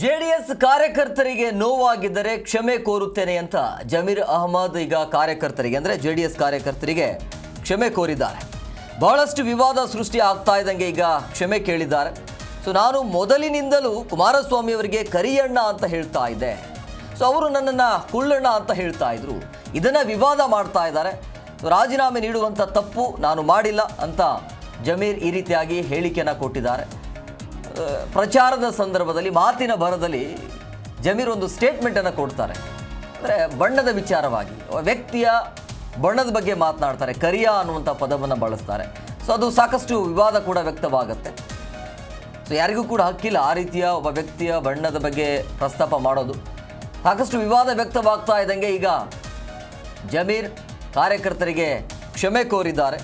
JDS ಕಾರ್ಯಕರ್ತರಿಗೆ ನೋವಾಗಿದ್ದರೆ ಕ್ಷಮೆ ಕೋರುತ್ತೇನೆ ಅಂತ ಜಮೀರ್ ಅಹಮದ್ ಈಗ ಕಾರ್ಯಕರ್ತರಿಗೆ, ಅಂದರೆ ಜೆಡಿಎಸ್ ಕಾರ್ಯಕರ್ತರಿಗೆ ಕ್ಷಮೆ ಕೋರಿದ್ದಾರೆ. ಬಹಳಷ್ಟು ವಿವಾದ ಸೃಷ್ಟಿ ಆಗ್ತಾ ಇದ್ದಂಗೆ ಈಗ ಕ್ಷಮೆ ಕೇಳಿದ್ದಾರೆ. ಸೊ ನಾನು ಮೊದಲಿನಿಂದಲೂ ಕುಮಾರಸ್ವಾಮಿ ಅವರಿಗೆ ಕರಿಯಣ್ಣ ಅಂತ ಹೇಳ್ತಾ ಇದ್ದೆ. ಸೊ ಅವರು ನನ್ನನ್ನು ಕುಳ್ಳಣ್ಣ ಅಂತ ಹೇಳ್ತಾ ಇದ್ರು. ಇದನ್ನು ವಿವಾದ ಮಾಡ್ತಾ ಇದ್ದಾರೆ. ರಾಜೀನಾಮೆ ನೀಡುವಂಥ ತಪ್ಪು ನಾನು ಮಾಡಿಲ್ಲ ಅಂತ ಜಮೀರ್ ಈ ರೀತಿಯಾಗಿ ಹೇಳಿಕೆಯನ್ನು ಕೊಟ್ಟಿದ್ದಾರೆ. ಪ್ರಚಾರದ ಸಂದರ್ಭದಲ್ಲಿ, ಮಾತಿನ ಭರದಲ್ಲಿ ಜಮೀರ್ ಒಂದು ಸ್ಟೇಟ್ಮೆಂಟನ್ನು ಕೊಡ್ತಾರೆ. ಅಂದರೆ ಬಣ್ಣದ ವಿಚಾರವಾಗಿ, ವ್ಯಕ್ತಿಯ ಬಣ್ಣದ ಬಗ್ಗೆ ಮಾತನಾಡ್ತಾರೆ, ಕರಿಯ ಅನ್ನುವಂಥ ಪದವನ್ನು ಬಳಸ್ತಾರೆ. ಸೊ ಅದು ಸಾಕಷ್ಟು ವಿವಾದ ಕೂಡ ವ್ಯಕ್ತವಾಗುತ್ತೆ. ಸೊ ಯಾರಿಗೂ ಕೂಡ ಹಕ್ಕಿಲ್ಲ ಆ ರೀತಿಯ ಒಬ್ಬ ವ್ಯಕ್ತಿಯ ಬಣ್ಣದ ಬಗ್ಗೆ ಪ್ರಸ್ತಾಪ ಮಾಡೋದು. ಸಾಕಷ್ಟು ವಿವಾದ ವ್ಯಕ್ತವಾಗ್ತಾ ಇದ್ದಂಗೆ ಈಗ ಜಮೀರ್ ಕಾರ್ಯಕರ್ತರಿಗೆ ಕ್ಷಮೆ ಕೋರಿದ್ದಾರೆ.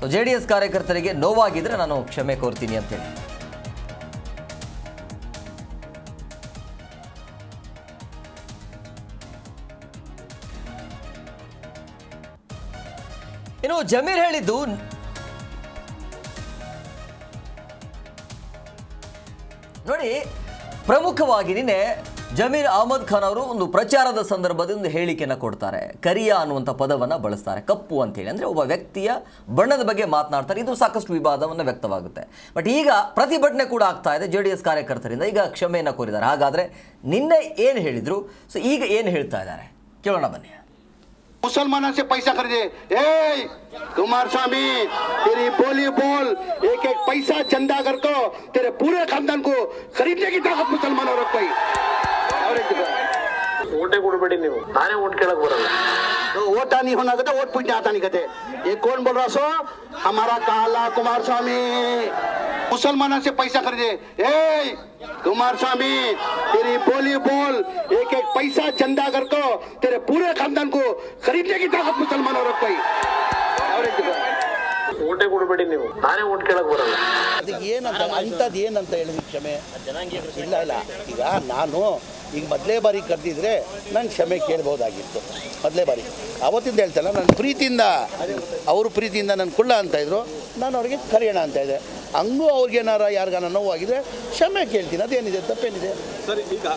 ಸೊ ಜೆ ಡಿ ಎಸ್ ಕಾರ್ಯಕರ್ತರಿಗೆ ನೋವಾಗಿದ್ರೆ ನಾನು ಕ್ಷಮೆ ಕೋರ್ತೀನಿ ಅಂತೇಳಿ. ಇನ್ನು ಜಮೀರ್ ಹೇಳಿದ್ದು. ನೋಡಿ, ಪ್ರಮುಖವಾಗಿ ನಿನ್ನೆ ಜಮೀರ್ ಅಹಮದ್ ಖಾನ್ ಅವರು ಒಂದು ಪ್ರಚಾರದ ಸಂದರ್ಭದಲ್ಲಿ ಒಂದು ಹೇಳಿಕೆಯನ್ನು ಕೊಡ್ತಾರೆ. ಕರಿಯ ಅನ್ನುವಂಥ ಪದವನ್ನು ಬಳಸ್ತಾರೆ. ಕಪ್ಪು ಅಂತೇಳಿ. ಅಂದರೆ ಒಬ್ಬ ವ್ಯಕ್ತಿಯ ಬಣ್ಣದ ಬಗ್ಗೆ ಮಾತನಾಡ್ತಾರೆ. ಇದು ಸಾಕಷ್ಟು ವಿವಾದವನ್ನು ವ್ಯಕ್ತವಾಗುತ್ತೆ. ಬಟ್ ಈಗ ಪ್ರತಿಭಟನೆ ಕೂಡ ಆಗ್ತಾ ಇದೆ ಜೆ ಡಿ ಎಸ್ ಕಾರ್ಯಕರ್ತರಿಂದ. ಈಗ ಕ್ಷಮೆಯನ್ನು ಕೋರಿದ್ದಾರೆ. ಹಾಗಾದರೆ ನಿನ್ನೆ ಏನು ಹೇಳಿದರು? ಸೊ ಈಗ ಏನು ಹೇಳ್ತಾ ಇದ್ದಾರೆ? ಕೇಳೋಣ ಬನ್ನಿ. मुसलमाना से पैसा खरीदे ए कुमार स्वामी तेरी बोली बोल एक एक पैसा चंदा कर को तेरे पूरे खानदान को खरीदने की ताकत मुसलमानों रख पाई और एक जगह। ಓಟೇ ಕೊಡ್ಬೇಡಿ ನೀವು ನಾನೇ ಓಟ್ ಕೇಳಕ್ ಬರಲ್ಲ तो वोट नहीं होना कहते वोट पूछने आता नहीं कहते ये कौन बोल रहा सो हमारा काला कुमार स्वामी मुसलमाना से पैसा खरीदे ए कुमार स्वामी तेरी बोली बोल एक एक पैसा चंदा कर को तेरे पूरे खानदान को खरीदने की ताकत मुसलमानों रख पाई और एक जगह। ಓಟೇ ಕೊಡ್ಬೇಡಿ ನೀವು ನಾನೇ ಓಟ್ ಕೇಳಕ್ ಬರಲ್ಲ ಅದಕ್ಕೆ ಏನಂತ ಅಂಥದ್ದು ಏನಂತ ಹೇಳಿದ್ವಿ ಕ್ಷಮೆ ಇಲ್ಲ ಇಲ್ಲ ಈಗ ನಾನು ಈಗ ಮೊದಲೇ ಬಾರಿ ಕರೆದಿದ್ರೆ ನಾನು ಕ್ಷಮೆ ಕೇಳ್ಬೋದಾಗಿತ್ತು ಮೊದಲೇ ಬಾರಿ ಅವತ್ತಿಂದ ಹೇಳ್ತಲ್ಲ ನನ್ನ ಪ್ರೀತಿಯಿಂದ ಅವ್ರ ಪ್ರೀತಿಯಿಂದ ನನ್ನ ಕುಳ್ಳ ಅಂತ ಇದ್ರು ನಾನು ಅವ್ರಿಗೆ ಕರೆಯೋಣ ಅಂತ ಇದ್ದೆ ಹಂಗೂ ಅವ್ರಿಗೇನಾರ ಯಾರಿಗಾನ ನೋವಾಗಿದ್ರೆ ಕ್ಷಮೆ ಕೇಳ್ತೀನಿ. ಅದೇನಿದೆ ತಪ್ಪೇನಿದೆ.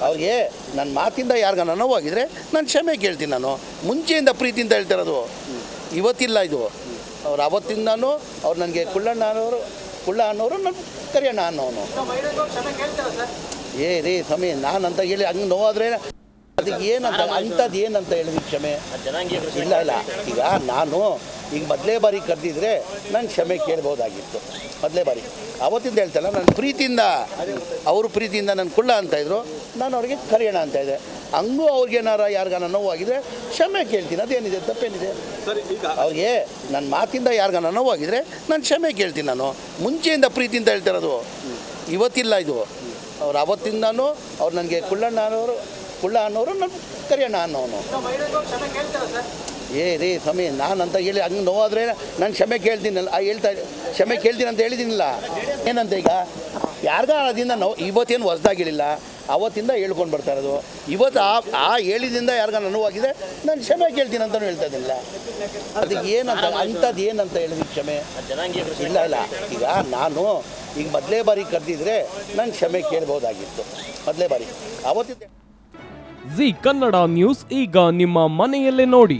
ಅವ್ರಿಗೆ ನನ್ನ ಮಾತಿಂದ ಯಾರಿಗಾನ ನೋವಾಗಿದ್ರೆ ನಾನು ಕ್ಷಮೆ ಕೇಳ್ತೀನಿ ನಾನು. ಮುಂಚೆಯಿಂದ ಪ್ರೀತಿಯಿಂದ ಹೇಳ್ತಿರೋದು ಇವತ್ತಿಲ್ಲ ಇದು. ಅವ್ರು ಅವತ್ತಿಂದನೂ ಅವ್ರು ನನಗೆ ಕುಳ್ಳಣ್ಣ ಅನ್ನೋರು ಕುಳ್ಳ ಅನ್ನೋರು ನನ್ನ ಕರಿಯಣ್ಣ ಅನ್ನೋನು. ಏ ರೀ ಸಮಯ ನಾನಂತ ಹೇಳಿ ಹಂಗೆ ನೋವಾದ್ರೆ ಅದಕ್ಕೆ ಏನಂತ ಅಂಥದ್ದು ಏನಂತ ಹೇಳಿದ್ವಿ ಕ್ಷಮೆ? ಇಲ್ಲ ಇಲ್ಲ. ಈಗ ನಾನು ಈಗ ಮೊದಲೇ ಬಾರಿ ಕರೆದಿದ್ರೆ ನಾನು ಕ್ಷಮೆ ಕೇಳ್ಬೋದಾಗಿತ್ತು ಮೊದಲೇ ಬಾರಿ. ಅವತ್ತಿಂದ ಹೇಳ್ತಲ್ಲ ನನ್ನ ಪ್ರೀತಿಯಿಂದ ಅವ್ರ ಪ್ರೀತಿಯಿಂದ ನನ್ನ ಕುಳ್ಳ ಅಂತ ಇದ್ರು ನಾನು ಅವ್ರಿಗೆ ಕರೆಯೋಣ ಅಂತ ಇದ್ದೆ. ಹಂಗೂ ಅವ್ರಿಗೇನಾರ ಯಾರಿಗಾನ ನೋವಾಗಿದ್ರೆ ಕ್ಷಮೆ ಕೇಳ್ತೀನಿ. ಅದೇನಿದೆ ತಪ್ಪೇನಿದೆ? ಅವ್ರಿಗೆ ನನ್ನ ಮಾತಿಂದ ಯಾರಿಗಾನ ನೋವಾಗಿದ್ರೆ ನಾನು ಕ್ಷಮೆ ಕೇಳ್ತೀನಿ ನಾನು. ಮುಂಚೆಯಿಂದ ಪ್ರೀತಿಯಿಂದ ಹೇಳ್ತಿರೋದು. ಇವತ್ತಿಲ್ಲ ಇದು. ಅವ್ರು ಅವತ್ತಿಂದನೂ ಅವ್ರು ನನಗೆ ಕುಳ್ಳಣ್ಣ ಅನ್ನೋರು ಕುಳ್ಳ ಅನ್ನೋರು ನನ್ನ ಕರೆಯೋಣ ಅನ್ನೋನು. ಏ ಸ್ವಾಮಿ ನಾನು ಅಂತ ಹೇಳಿ ಹಂಗೆ ನೋವಾದ್ರೆ ನಾನು ಕ್ಷಮೆ ಕೇಳ್ತೀನಲ್ಲ. ಆ, ಹೇಳ್ತಾ ಕ್ಷಮೆ ಕೇಳ್ತೀನಿ ಅಂತ ಹೇಳಿದ್ದೀನಿಲ್ಲ ಏನಂತ ಈಗ? ಯಾರ್ಗ ಅದರಿಂದ ನೋವು ಇವತ್ತೇನು ಹೊಸದಾಗಿರಲಿಲ್ಲ, ಅವತ್ತಿಂದ ಹೇಳ್ಕೊಂಡು ಬರ್ತಾ ಇರೋದು. ಇವತ್ತು ಆ ಆ ಹೇಳಿದಿಂದ ಯಾರಿಗ ನೋವಾಗಿದೆ ನಾನು ಕ್ಷಮೆ ಕೇಳ್ತೀನಿ ಅಂತಲೂ ಹೇಳ್ತಾ ಇದ್ದಿಲ್ಲ. ಅದಕ್ಕೆ ಏನಂತ ಅಂಥದ್ದು ಏನಂತ ಹೇಳಿದ್ವಿ ಕ್ಷಮೆ? ಇಲ್ಲ ಇಲ್ಲ. ಈಗ ನಾನು ಈಗ ಮೊದಲೇ ಬಾರಿ ಕರೆದಿದ್ರೆ ನಾನು ಕ್ಷಮೆ ಕೇಳ್ಬೋದಾಗಿತ್ತು ಮೊದಲೇ ಬಾರಿ. ಅವತ್ತಿದ್ದೆ ಜಿ ಕನ್ನಡ ನ್ಯೂಸ್ ಈಗ ನಿಮ್ಮ ಮನೆಯಲ್ಲೇ ನೋಡಿ.